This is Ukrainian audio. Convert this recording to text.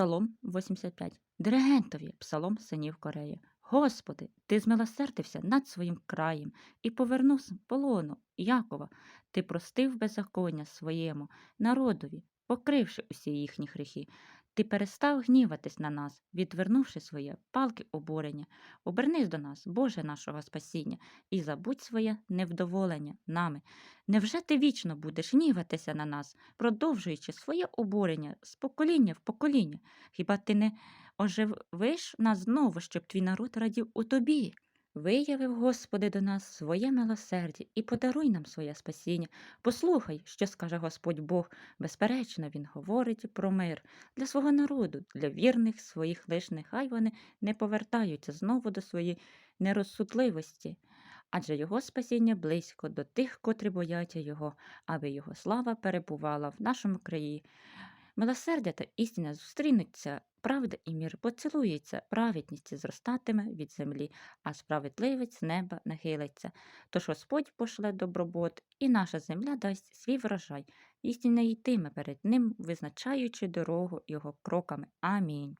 Псалом 85. Диригентові Псалом синів Кореї. Господи, ти змилосердився над своїм краєм і повернув полону Якова. Ти простив беззаконня своєму народові, покривши усі їхні гріхи. Ти перестав гніватись на нас, відвернувши своє палки обурення. Обернись до нас, Боже нашого спасіння, і забудь своє невдоволення нами. Невже ти вічно будеш гніватися на нас, продовжуючи своє обурення з покоління в покоління? Хіба ти не оживиш нас знову, щоб твій народ радів у тобі? Виявив, Господи, до нас своє милосердя і подаруй нам своє спасіння. Послухай, що скаже Господь Бог. Безперечно, Він говорить про мир для свого народу, для вірних своїх лиш нехай вони не повертаються знову до своєї нерозсудливості. Адже його спасіння близько до тих, котрі бояться його, аби його слава перебувала в нашому краї. Милосердя та істина зустрінуться, правда і мір поцілується, праведність зростатиме від землі, а справедливець неба нахилиться. Тож Господь пошле добробот, і наша земля дасть свій врожай. Істина йтиме перед ним, визначаючи дорогу його кроками. Амінь.